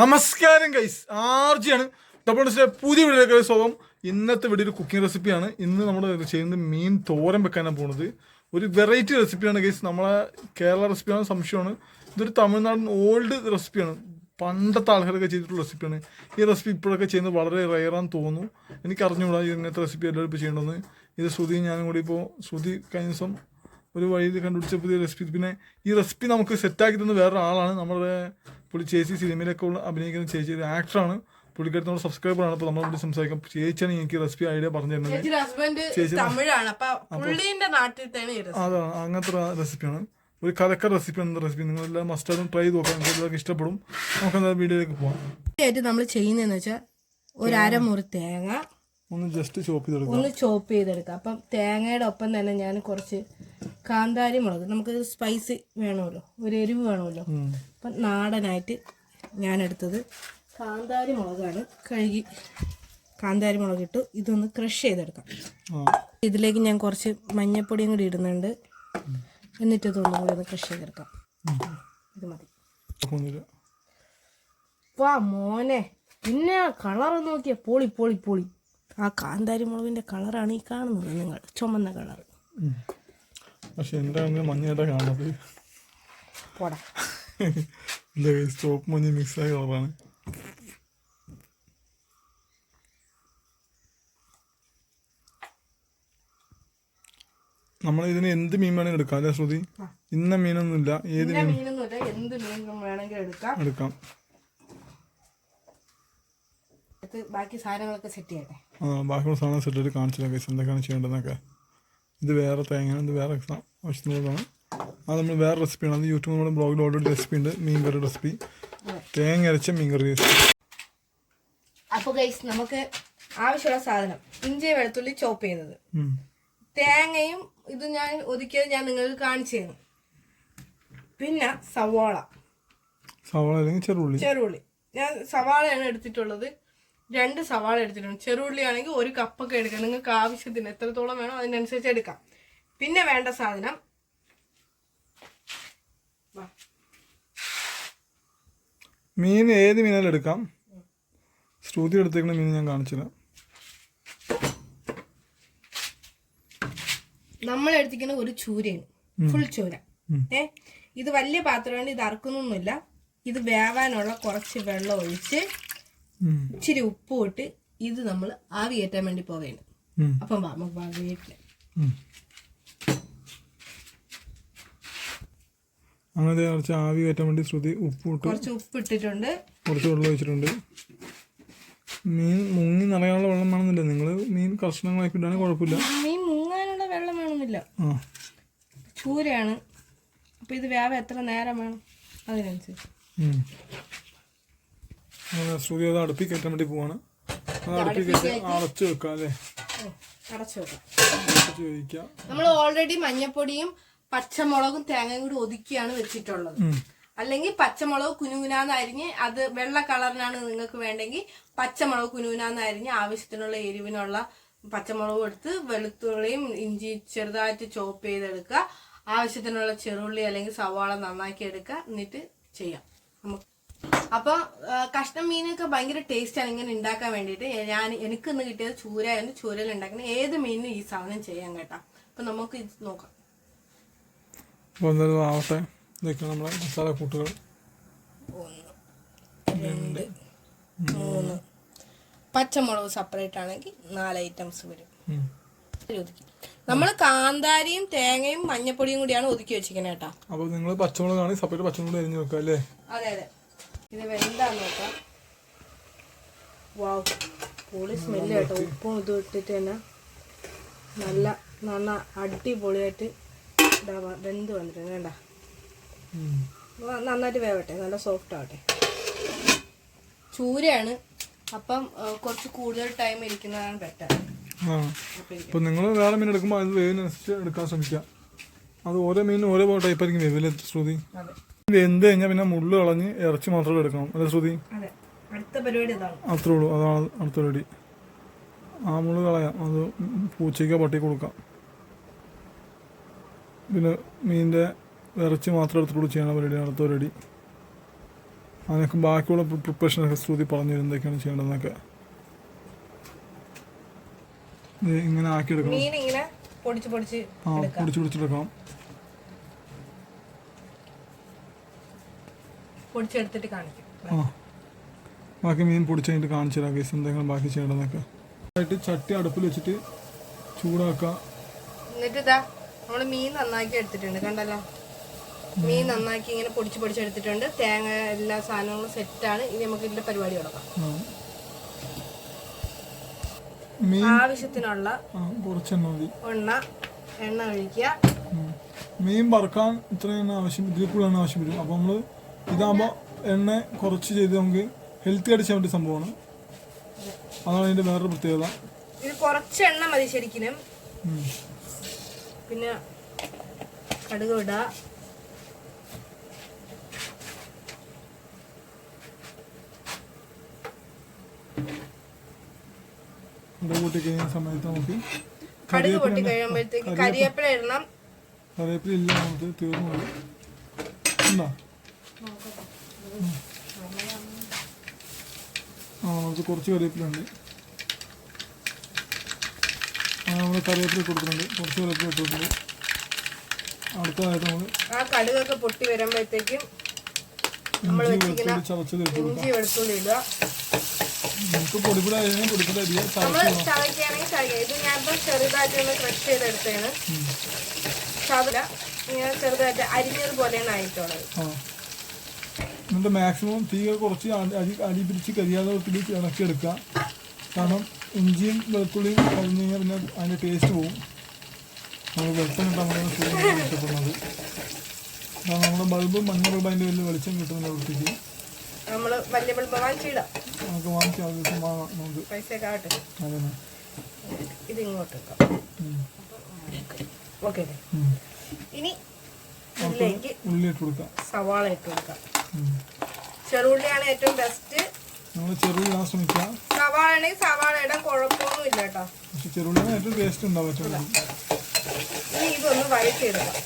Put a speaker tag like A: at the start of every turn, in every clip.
A: നമസ്കാരം guys ആർജിയാണ്. Double ഡിസിലെ പുതിയ വീഡിയോയിലേക്ക് സ്വാഗതം. ഇന്നത്തെ വീഡിയോ ഒരു കുക്കിംഗ് റെസിപ്പിയാണ് ഇന്ന് നമ്മൾ ചെയ്യുന്നത് മീൻ തോരൻ വെക്കാനാണ് പോകുന്നത് ഒരു വെറൈറ്റി റെസിപ്പിയാണ് ഗൈസ് നമ്മളെ കേരള റെസിപ്പിയാണ് സംശയമാണ്. ഇതൊരു തമിഴ്നാടൻ ഓൾഡ് റെസിപ്പിയാണ് പണ്ടത്തെ ആൾക്കാരൊക്കെ ചെയ്തിട്ടുള്ള റെസിപ്പിയാണ് ഈ റെസിപ്പി ഇപ്പോഴൊക്കെ ചെയ്യുന്നത് വളരെ റയറാന്ന് തോന്നുന്നു. എനിക്ക് അറിഞ്ഞുകൂടാ ഇങ്ങനത്തെ റെസിപ്പി എല്ലാവരും ഇപ്പോൾ ചെയ്യേണ്ടതെന്ന് ഇത് ശ്രുതി ഞാനും കൂടി ഇപ്പോൾ ശ്രുതി കഴിഞ്ഞ ദിവസം ഒരു വഴിയിൽ കണ്ടുപിടിച്ച പുതിയ റെസിപ്പി പിന്നെ ഈ റെസിപ്പി നമുക്ക് സെറ്റാക്കി തന്ന വേറെ ആളാണ് നമ്മുടെ പുള്ളി ചേച്ചി സിനിമയിലൊക്കെ ഉള്ള അഭിനയിക്കുന്ന ചേച്ചി. ഒരു ആക്ടറാണ് സബ്സ്ക്രൈബർ നമ്മുടെ സബ്സ്ക്രൈബറാണ് അപ്പോൾ നമ്മളോട് സംസാരിക്കാം. ചേച്ചിയാണ് എനിക്ക് റെസിപ്പി ഐഡിയ പറഞ്ഞു തരുന്നത്.
B: ചേച്ചി
A: അതാണ്. അങ്ങനത്തെ റെസിപ്പിയാണ് ഒരു കലക്ക റെസിപ്പിയാണ് റെസിപ്പി നിങ്ങൾ എല്ലാം മസ്റ്റാർഡും ട്രൈ ചെയ്ത് നോക്കാം. നിങ്ങൾക്ക് ഇഷ്ടപ്പെടും. നമുക്ക് എന്തായാലും വീഡിയോയിലേക്ക് പോകാം
B: ആയിട്ട് നമ്മൾ ചെയ്യുന്നതെന്ന് വെച്ചാൽ ഒരു അരമുറി തേങ്ങ.
A: ഒന്ന് ജസ്റ്റ് ചോപ്പ് ചെയ്തെടുക്കാം.
B: ഒന്ന് ചോപ്പ് ചെയ്തെടുക്കാം. അപ്പം തേങ്ങയുടെ ഒപ്പം തന്നെ ഞാൻ കുറച്ച് കാന്താരി മുളക് നമുക്ക് സ്പൈസ് വേണമല്ലോ. ഒരു എരിവ് വേണമല്ലോ. അപ്പം നാടനായിട്ട് ഞാൻ എടുത്തത് കാന്താരി മുളകാണ് കഴുകി കാന്താരി മുളക് ഇട്ടു ഇതൊന്ന് ക്രഷ് ചെയ്തെടുക്കാം. ഇതിലേക്ക് ഞാൻ കുറച്ച് മഞ്ഞപ്പൊടിയും കൂടി ഇടുന്നുണ്ട്. എന്നിട്ട് ഇതൊന്നും കൂടി ഒന്ന് ക്രഷ് ചെയ്തെടുക്കാം. ഇത് മതി. വാ മോനെ. പിന്നെ ആ കളർ നോക്കിയ. പൊളി പൊളി പൊളി. ആ കാന്താരി മുളകിന്റെ കളറാണ് ഈ കാണുന്നത് നിങ്ങൾ. ചുമന്ന കളർ
A: പക്ഷെ എന്റെ കണ്ണിൽ മഞ്ഞയുടെ കാണുന്നത്.
B: പോടാ.
A: ഇല്ല സ്റ്റോപ്പ് മഞ്ഞ മിക്സായ കളറാണ് നമ്മൾ ഇതിന് എന്ത് മീൻ വേണമെങ്കിലും എടുക്കാം അല്ലേ ശ്രുതി? ഇന്ന മീനൊന്നുമില്ല ഏത്
B: മീനൊന്നുമില്ല എന്ത് മീൻ വേണമെങ്കിലും എടുക്കാം.
A: എടുക്കാം.
B: ബാക്കി സാധനങ്ങളൊക്കെ സെറ്റ് ചെയ്യട്ടെ.
A: ആ ബാക്കിയുള്ള സാധനം സെറ്റ് കാണിച്ചില്ല കേസ് എന്തൊക്കെയാണ് ചെയ്യേണ്ടതെന്നൊക്കെ. ഇത് വേറെ തേങ്ങയാണ് ഇത് വേറെ എക്സാം ആവശ്യത്തിനുള്ളതാണ് അത് നമ്മൾ വേറെ റെസിപ്പിയാണ് അത് യൂട്യൂബ് നമ്മുടെ ബ്ലോഗിൽ ഓൾറെഡി റെസിപ്പി ഉണ്ട്. മീൻ കറി റെസിപ്പി തേങ്ങ അരച്ച മീൻ കറി റെസിപ്പി
B: അപ്പോൾ ഗൈസ് നമുക്ക് ആവശ്യമുള്ള സാധനം ഇഞ്ചി വെളുത്തുള്ളി ചോപ്പ്
A: ചെയ്യുന്നത്.
B: തേങ്ങയും ഇത് ഞാൻ ഒതുക്കിയത് ഞാൻ നിങ്ങൾക്ക് കാണിച്ചു തരുന്നു. പിന്നെ സവാള.
A: സവാള അല്ലെങ്കിൽ ചെറുള്ളി?
B: ചെറുള്ളി. ഞാൻ സവാളയാണ് എടുത്തിട്ടുള്ളത്. രണ്ട് സവാള എടുത്തിട്ടുണ്ട്. ചെറുള്ളി ആണെങ്കിൽ ഒരു കപ്പൊക്കെ എടുക്കാം. നിങ്ങൾക്ക് ആവശ്യത്തിന് എത്രത്തോളം വേണോ അതിനനുസരിച്ച് എടുക്കാം. പിന്നെ വേണ്ട സാധനം.
A: മീൻ ഏത് മീനാലും എടുക്കാം. ശ്രുതി എടുത്തേക്കുന്ന മീൻ ഞാൻ കാണിച്ചില്ല.
B: നമ്മൾ എടുത്തിരിക്കുന്ന ഒരു ചൂരയാണ്. ഫുൾ ചൂര. ഏ? ഇത് വലിയ പാത്രമാണ് ഇത് അറക്കുന്നൊന്നുമില്ല. ഇത് വേവാനുള്ള കുറച്ച് വെള്ളം ഒഴിച്ച്. ഇച്ചിരി ഉപ്പ് ഇട്ട് ഇത് നമ്മൾ ആവി കയറ്റാൻ വേണ്ടി
A: പോവേണ്ട.
B: അപ്പം വാ നമുക്ക് വാ വീട്ടിൽ
A: അങ്ങനെ കുറച്ച് ആവി കയറ്റാൻ വേണ്ടി ശ്രുതി ഉപ്പ് ഇട്ട്
B: കുറച്ച് ഉപ്പ് ഇട്ടിട്ടുണ്ട്
A: കുറച്ച് വെള്ളം ഒഴിച്ചിട്ടുണ്ട്. മീൻ മുങ്ങി നിറയാനുള്ള വെള്ളം വേണമെന്നില്ല. നിങ്ങൾ മീൻ കഷ്ണങ്ങളാക്കി ഇടാണെങ്കിൽ കുഴപ്പമില്ല.
B: മീൻ മുങ്ങാനുള്ള വെള്ളം വേണമെന്നില്ല. ചൂരയാണ്. അപ്പോൾ ഇത് വേവ എത്ര നേരം വേണം? അതിനനുസരിച്ച്.
A: ശ്രുതി അത് അടുപ്പിൽ കയറ്റാൻ വേണ്ടി പോവാണ്. അത് അടുപ്പിൽ കയറ്റി അടച്ച് വെക്കാം അല്ലേ?
B: അടച്ചു വെക്കാം.
A: അടച്ച്
B: നമ്മൾ ഓൾറെഡി മഞ്ഞപ്പൊടിയും പച്ചമുളകും തേങ്ങയും കൂടി ഒതുക്കിയാണ് വെച്ചിട്ടുള്ളത്. അല്ലെങ്കിൽ പച്ചമുളക് കുനുകുനാന്ന് അരിഞ്ഞ് അത് വെള്ള കളറിനാണ് നിങ്ങൾക്ക് വേണ്ടെങ്കിൽ പച്ചമുളക് കുനുകുനാന്ന് അരിഞ്ഞ് ആവശ്യത്തിനുള്ള എരിവിനുള്ള പച്ചമുളകും എടുത്ത് വെളുത്തുള്ളിയും ഇഞ്ചി ചെറുതായിട്ട് ചോപ്പ് ചെയ്തെടുക്കുക. ആവശ്യത്തിനുള്ള ചെറുള്ളി അല്ലെങ്കിൽ സവാള നന്നാക്കി എടുക്കുക. എന്നിട്ട് ചെയ്യാം. നമുക്ക് അപ്പോൾ കഷ്ണം മീനൊക്കെ ഭയങ്കര ആണ് ഇങ്ങനെ ഉണ്ടാക്കാൻ വേണ്ടിയിട്ട്. ഞാൻ എനിക്ക് ഇന്ന് കിട്ടിയത് ചൂരയായിരുന്നു. ചൂരയിൽ ഉണ്ടാക്കുന്ന ഏത് മീനിനും ഈ സാധനം ചെയ്യാൻ കേട്ടോ. അപ്പം നമുക്ക് ഇത് നോക്കാം.
A: ആവട്ടെ. നമ്മളെ മസാല കൂട്ടുകൾ.
B: ഒന്ന് രണ്ട് മൂന്ന്. പച്ചമുളക് സെപ്പറേറ്റ് ആണെങ്കിൽ നാല് ഐറ്റംസ് വരും.
A: ഒതുക്കി.
B: നമ്മൾ കാന്താരിയും തേങ്ങയും മഞ്ഞപ്പൊടിയും കൂടിയാണ് ഒതുക്കി വെച്ചിരിക്കുന്നത് കേട്ടോ.
A: അപ്പോൾ നിങ്ങൾ പച്ചമുളകാണ് സെപ്പറേറ്റ് പച്ചമുളക് അരിഞ്ഞ് വെക്കുക അല്ലേ
B: അതെ അതെ. ഇത് വെന്താന്ന് നോക്കാം വാവ് പൊളി സ്മെല്ല് കേട്ടോ ഉപ്പും ഇതും ഇട്ടിട്ട് തന്നെ നല്ല നന്ന അടിപൊളിയായിട്ട് ഇതാ വെന്ത് വന്നിട്ടുണ്ട്. വേണ്ട നന്നായിട്ട് വേവട്ടെ. നല്ല സോഫ്റ്റ് ആവട്ടെ. ചൂരയാണ്. അപ്പം കുറച്ച് കൂടുതൽ ടൈം ഇരിക്കുന്നതാണ് ബെറ്റർ
A: ആ. നിങ്ങൾ വേറെ മീൻ എടുക്കുമ്പോൾ അത് വേവിനനുസരിച്ച് എടുക്കാൻ ശ്രമിക്കുക. അത് ഓരോ മീനും ഓരോ ടൈപ്പ് ആയിരിക്കും വേവിൽ ശ്രുതി.
B: അതെ.
A: വെന്ത് കഴിഞ്ഞാൽ പിന്നെ മുള്ളു കളഞ്ഞ് ഇറച്ചി മാത്രമേ എടുക്കണം. അല്ലേ ശ്രുതി? അത്രേ ഉള്ളൂ. അതാണ് അടുത്ത പരിപാടി. ആ മുള്ളു കളയാം. അത് പൂച്ചയ്ക്കോ പട്ടിക്ക് കൊടുക്കാം. പിന്നെ മീനിന്റെ ഇറച്ചി മാത്രം എടുത്തിട്ടുള്ളൂ ചെയ്യണ പരിപാടി അടുത്ത പരിപാടി. അതിനൊക്കെ ബാക്കിയുള്ള പ്രിപ്പറേഷനൊക്കെ ശ്രുതി പറഞ്ഞു എന്തൊക്കെയാണ് ചെയ്യേണ്ടതെന്നൊക്കെ. ഇത് ഇങ്ങനെ
B: പൊടിച്ച് പൊടിച്ച്
A: ആ പൊടിച്ച് പൊടിച്ചെടുക്കണം
B: പൊടിച്ചെടുത്തിട്ട് കാണിക്കും.
A: ആ. ബാക്കി മീൻ പൊടിച്ച് കഴിഞ്ഞിട്ട് കാണിച്ചു തരാം കേസ് എന്തെങ്കിലും ബാക്കി ചെയ്യണമെന്നൊക്കെ ആയിട്ട് ചട്ടി അടുപ്പിൽ വെച്ചിട്ട് ചൂടാക്കുക
B: എന്നിട്ട് ഇതാ നമ്മൾ മീൻ നന്നാക്കി എടുത്തിട്ടുണ്ട് കണ്ടല്ലോ? മീൻ നന്നാക്കി ഇങ്ങനെ പൊടിച്ച് പൊടിച്ചെടുത്തിട്ടുണ്ട് തേങ്ങ എല്ലാ സാധനങ്ങളും സെറ്റാണ്. ഇനി നമുക്ക് ഇതിന്റെ പരിപാടി തുടങ്ങാം.
A: മീൻ
B: ആവശ്യത്തിനുള്ള
A: ആ കുറച്ച് എണ്ണ മതി.
B: എണ്ണ എണ്ണ ഒഴിക്കുക.
A: മീൻ വറുക്കാൻ ഇത്രയും എണ്ണ ആവശ്യം ഇതിൽ കൂടുതൽ ആവശ്യം വരും. അപ്പോൾ നമ്മൾ ഇതാകുമ്പോൾ എണ്ണ കുറച്ച് ചെയ്ത് നമുക്ക് ഹെൽത്തി അടിച്ചാൽ പറ്റിയ സംഭവമാണ്. അതാണ് അതിന്റെ വേറൊരു പ്രത്യേകത.
B: ഇത് കുറച്ച് എണ്ണ മതി ശരിക്കും പിന്നെ കടുക് ഇടുക
A: കൂട്ടി കഴിയുന്ന സമയത്ത് നമുക്ക്
B: കടുക് പൊട്ടി കഴിയുമ്പോഴത്തേക്ക് കരിവേപ്പില ഇടണം.
A: കറിവേപ്പില ഇല്ല നമുക്ക് തീർന്നു ഉണ്ടോ. ആ നമുക്ക് കുറച്ച് കറിവേപ്പിലുണ്ട്. ആ നമ്മൾ കറിവേപ്പില കൊടുക്കുന്നുണ്ട് കുറച്ച് കറിവേപ്പില ഇട്ടിട്ടുണ്ട്. അടുത്തതായിട്ട് നമ്മൾ
B: ആ കടുകൊക്കെ പൊട്ടി വരുമ്പോഴത്തേക്കും
A: ഇഞ്ചി വെളുത്തുള്ളി ചതച്ചത് ഇട്ട് കൊടുക്കാം.
B: ഇഞ്ചി വെളുത്തുള്ളി ഇടുക.
A: നമുക്ക് പൊടിപ്പിട അരിയാൻ പൊടിപ്പിട അരിയാൻ
B: നമ്മൾ
A: ചതച്ച്
B: ചതയ്ക്കുകയാണെങ്കിൽ ചതയ്ക്കുക ഇത് ഞാനിപ്പോ ചെറുതായിട്ട് ഒന്ന് ക്രഷ് ചെയ്തെടുത്തതാണ് ചതല ഇങ്ങനെ ചെറുതായിട്ട് അരിഞ്ഞത് പോലെയാണ് ആയിട്ടുള്ളത്.
A: എന്നിട്ട് മാക്സിമം തീ കുറച്ച് അടി അടി പിടിച്ച് കരിയാതെ പിടിച്ച് ഇണക്കി എടുക്കുക. കാരണം ഇഞ്ചിയും വെളുത്തുള്ളിയും കഴിഞ്ഞ് കഴിഞ്ഞാൽ പിന്നെ അതിന്റെ ടേസ്റ്റ് പോകും നമ്മൾ വെളിച്ചം കൂടുതൽ ഇഷ്ടപ്പെടുന്നത് കാരണം നമ്മുടെ ബൾബ് മഞ്ഞ ബൾബ് അതിന്റെ വലിയ വെളിച്ചം കിട്ടുന്നില്ല വൃത്തിക്ക് നമുക്ക് വാങ്ങിക്കാം ദിവസം വാങ്ങാം നമുക്ക് അതന്നെ.
B: ഓക്കെ ഇനി
A: ഉള്ളി ഇട്ട് കൊടുക്കാം.
B: സവാള ഇട്ട് കൊടുക്കാം. ചെറുള്ളിയാണ് ഏറ്റവും ബെസ്റ്റ്
A: നമ്മൾ ചെറുള്ളി ഇടാൻ ശ്രമിക്കുക
B: സവാള ആണെങ്കിൽ സവാള ഇടാൻ കുഴപ്പമൊന്നും ഇല്ല കേട്ടോ
A: പക്ഷെ ചെറുള്ളിയാണ് ഏറ്റവും ടേസ്റ്റ് ഉണ്ടാവും ഏറ്റവും
B: ഇനി ഇതൊന്ന് വഴറ്റിയെടുക്കാം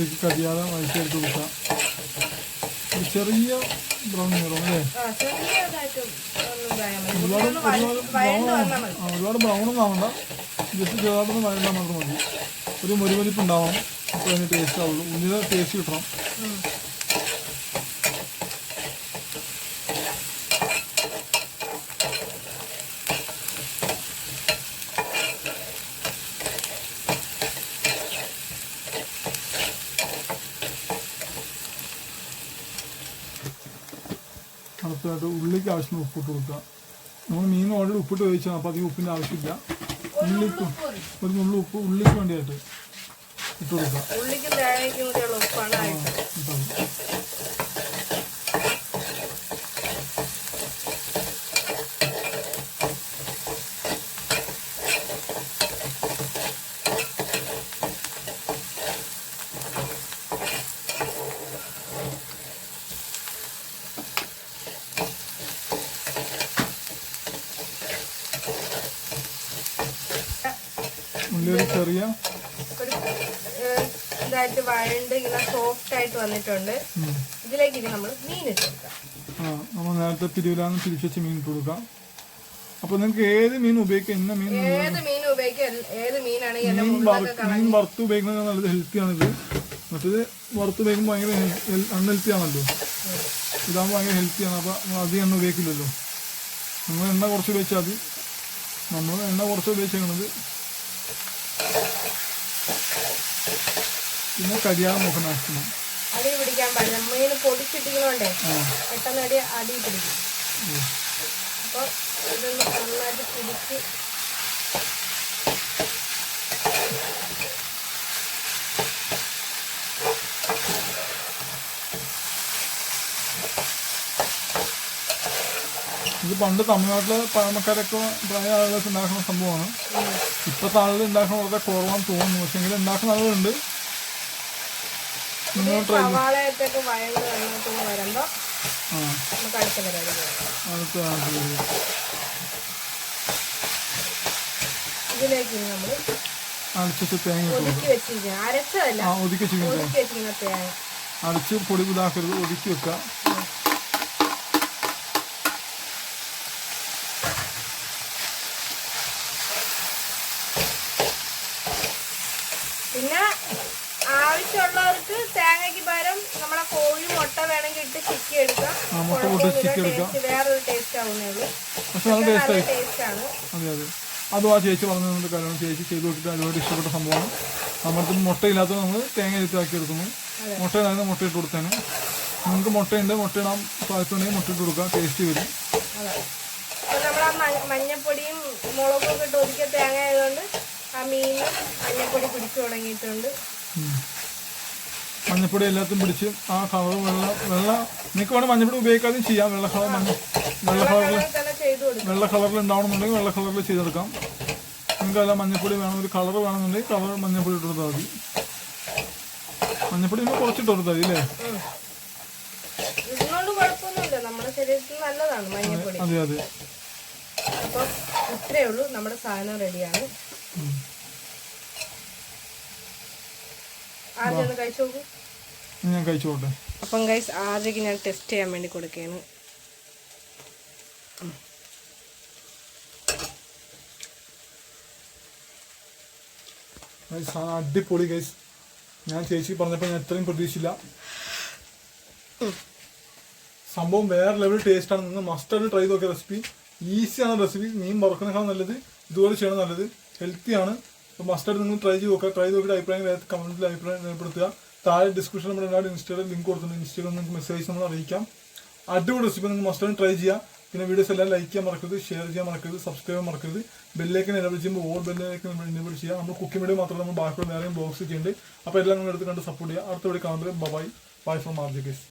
A: വൃത്തിക്ക് കടിയാതെ വഴറ്റിയെടുത്ത് കൊടുക്കാം ഒരു ചെറിയ ബ്രൗൺ നിറം അല്ലേ? ഒരുപാട് ഒരുപാട് ഒരുപാട് ബ്രൗണൊന്നും ആവണ്ട. ജസ്റ്റ് ചെറുതായിട്ടൊന്ന് വഴണ്ടാൽ മാത്രം മതി. ഒരു മുരുമലിപ്പ് ഉണ്ടാവണം. അപ്പോൾ അതിന് ടേസ്റ്റ് ആവുള്ളൂ. ഉള്ളിയുടെ ടേസ്റ്റ് കിട്ടണം. അടുത്തതായിട്ട് ഉള്ളിക്ക് ആവശ്യത്തിന് ഉപ്പിട്ട് കൊടുക്കുക. നമ്മൾ മീൻ ഓൾറെഡി ഉപ്പിട്ട് കഴിച്ചാൽ അപ്പോൾ അധികം ഉപ്പിന്റെ ആവശ്യമില്ല. ഉള്ളിക്ക് ഒരു നുള്ളു ഉപ്പ് ഉള്ളിക്ക് വേണ്ടിയായിട്ട് ഇട്ട് കൊടുക്കുക.
B: ഉള്ളിക്കും തേങ്ങയ്ക്കും കൂടിയുള്ള ഉപ്പാണ് ആയിട്ട്
A: ഇട്ടോ. ഉള്ളി ഒരു ചെറിയ
B: ഇതായിട്ട് വഴണ്ട് ഇങ്ങനെ സോഫ്റ്റ് ആയിട്ട് വന്നിട്ടുണ്ട്. ഇതിലേക്ക് ഇനി നമ്മൾ മീൻ ഇട്ട് കൊടുക്കാം.
A: ആ നമ്മൾ നേരത്തെ തിരുവിലാന്ന് തിരിച്ചു വെച്ച് മീൻ ഇട്ട് കൊടുക്കാം. അപ്പൊ നിങ്ങൾക്ക് ഏത് മീൻ ഉപയോഗിക്കാം? ഇന്ന മീൻ
B: ഏത് മീൻ ഉപയോഗിക്കാം? ഏത് മീനാണെങ്കിൽ
A: മീൻ വറുത്ത് ഉപയോഗിക്കുന്നത് നല്ലത് ഹെൽത്തിയാണിത് മറ്റേത് വറുത്ത് ഉപയോഗിക്കുമ്പോൾ ഭയങ്കര അൺഹെൽത്തി ആണല്ലോ. ഇതാകുമ്പോൾ ഭയങ്കര ഹെൽത്തിയാണ് അപ്പോൾ അപ്പൊ അധികം എണ്ണ ഉപയോഗിക്കില്ലല്ലോ. നമ്മൾ എണ്ണ കുറച്ച് ഉപയോഗിച്ചാൽ മതി. നമ്മൾ എണ്ണ കുറച്ച് ഉപയോഗിച്ചേക്കണത് പിന്നെ കരിയാതെ മുഖനാക്കണം
B: അടി പിടിക്കാൻ പാടില്ല. മീൻ പൊടിച്ചിട്ടിക്കണോണ്ടേ പെട്ടെന്ന് അടി അടി പിടിക്കും. അപ്പോൾ ഇതൊന്ന് നന്നായിട്ട് പിടിച്ച്
A: ഇത് പണ്ട് തമിഴ്നാട്ടിലെ പഴമക്കാരൊക്കെ പ്രായ ആളുകൾ ഉണ്ടാക്കുന്ന സംഭവമാണ്. ഇപ്പോഴത്തെ താഴെ ഉണ്ടാക്കുന്ന വളരെ കുറവാന്ന് തോന്നുന്നു. പക്ഷെ എങ്കിലും ഉണ്ടാക്കുന്ന ആളുകളുണ്ട് നിങ്ങൾ ട്രൈ
B: ഇതിലേക്ക് നമ്മൾ
A: തേങ്ങ
B: ഒതുക്കി വെച്ചിരിക്കുന്ന.
A: പൊടി ഇതാക്കരുത്. ഒതുക്കി വെക്കുക
B: പിന്നെ ആവശ്യമുള്ളവർക്ക് തേങ്ങയ്ക്ക് പകരം നമ്മളെ കോഴി മുട്ട വേണമെങ്കിൽ ഇട്ട് ചിക്കി എടുക്കാം. വേറൊരു ടേസ്റ്റ് ആവുന്നേ ഉള്ളൂ.
A: ടേസ്റ്റ്
B: ആണ്.
A: അതെ അതെ. അതും ആ ചേച്ചി പറഞ്ഞതുകൊണ്ട് കാരണം ചേച്ചി ചെയ്ത് നോക്കിയിട്ട് അതുപോലെ ഇഷ്ടപ്പെട്ട സംഭവമാണ്. നമ്മുടെ മുട്ടയില്ലാത്ത നമ്മൾ തേങ്ങ ഇരുത്താക്കി എടുക്കുന്നു. മുട്ട ഇല്ലാതെ മുട്ട ഇട്ട് കൊടുത്തേന്. നിങ്ങൾക്ക് മുട്ടയുണ്ട് മുട്ട ഇടാൻ താല്പര്യമുണ്ടെങ്കിൽ മുട്ട ഇട്ട് കൊടുക്കാം. ടേസ്റ്റ് വരും.
B: മഞ്ഞപ്പൊടിയും മുളകും ഒക്കെ ഇട്ട് ഒതുക്കിയ തേങ്ങ ആയതുകൊണ്ട് ആ മീനും മഞ്ഞപ്പൊടി പിടിച്ചു തുടങ്ങിയിട്ടുണ്ട്.
A: മഞ്ഞപ്പൊടി എല്ലാത്തും പിടിച്ച് ആ കളർ വെള്ള വെള്ള നിങ്ങൾക്ക് വേണം മഞ്ഞപ്പൊടി ഉപയോഗിക്കാതെയും ചെയ്യാം. വെള്ള കളർ മഞ്ഞ വെള്ള കളറിൽ വെള്ള കളറിൽ ഉണ്ടാവണമെന്നുണ്ടെങ്കിൽ വെള്ള കളറിൽ ചെയ്തെടുക്കാം. നിങ്ങൾക്ക് അല്ല മഞ്ഞപ്പൊടി വേണം ഒരു കളർ വേണമെന്നുണ്ടെങ്കിൽ കളർ മഞ്ഞപ്പൊടി ഇട്ട് കൊടുത്താൽ മതി. മഞ്ഞപ്പൊടി നമ്മൾ കുറച്ചിട്ട് കൊടുത്താൽ മതി അല്ലേ? അതെ അതെ.
B: അപ്പം ഇത്രയേ ഉള്ളൂ. നമ്മുടെ സാധനം റെഡിയാണ് ആദ്യം കഴിച്ചു നോക്കൂ.
A: ഞാൻ കഴിച്ചോട്ടെ
B: അപ്പം ഗൈസ് ആദ്യക്ക് ഞാൻ ടെസ്റ്റ് ചെയ്യാൻ വേണ്ടി കൊടുക്കുകയാണ്.
A: അടിപൊളി ഗൈസ് ഞാൻ ചേച്ചി പറഞ്ഞപ്പോൾ ഞാൻ ഇത്രയും പ്രതീക്ഷിച്ചില്ല. സംഭവം വേറെ ലെവൽ ടേസ്റ്റ് ആണ്. നിങ്ങൾ മസ്റ്റായിട്ട് ട്രൈ ചെയ്ത് നോക്കിയ റെസിപ്പി ഈസിയാണ് റെസിപ്പി മീൻ വറുക്കുന്നതിനേക്കാൾ നല്ലത്. ഇതുപോലെ ചെയ്യണം നല്ലത്. ഹെൽത്തി ആണ്. മസ്റ്റായിട്ട് നിങ്ങൾ ട്രൈ ചെയ്ത് നോക്കുക. ട്രൈ നോക്കിയിട്ട് അഭിപ്രായം കമന്റിൽ അഭിപ്രായം രേഖപ്പെടുത്തുക. താഴെ ഡിസ്ക്രിപ്ഷൻ നമ്മുടെ എല്ലാവരും ഇൻസ്റ്റയുടെ ലിങ്ക് കൊടുത്തിട്ടുണ്ട്. ഇൻസ്റ്റയിൽ നിങ്ങൾക്ക് മെസ്സേജ് നമ്മൾ അറിയിക്കാം. അടിപൊളി റെസിപ്പി നിങ്ങൾ മസ്റ്റായിട്ട് ട്രൈ ചെയ്യുക. പിന്നെ വീഡിയോസ് എല്ലാം ലൈക്ക് ചെയ്യാൻ മറക്കരുത് ഷെയർ ചെയ്യാൻ മറക്കരുത് സബ്സ്ക്രൈബ് മറക്കരുത്. ബെല്ലേക്ക് എനേബിൾ ചെയ്യുമ്പോൾ ഓൾ ബെല്ലേക്ക് നമ്മൾ എനേബിൾ ചെയ്യുക. നമ്മൾ കുക്കിംഗ് വീഡിയോ മാത്രമല്ല നമ്മൾ ബാക്കിയുള്ള വേറെയും ബ്ലോഗ്സ് ചെയ്യേണ്ടത് അപ്പോൾ എല്ലാം നിങ്ങൾ എടുത്ത് കണ്ട് സപ്പോർട്ട് ചെയ്യുക. അടുത്ത വീഡിയോ കാണുന്നത് bye bye from RG case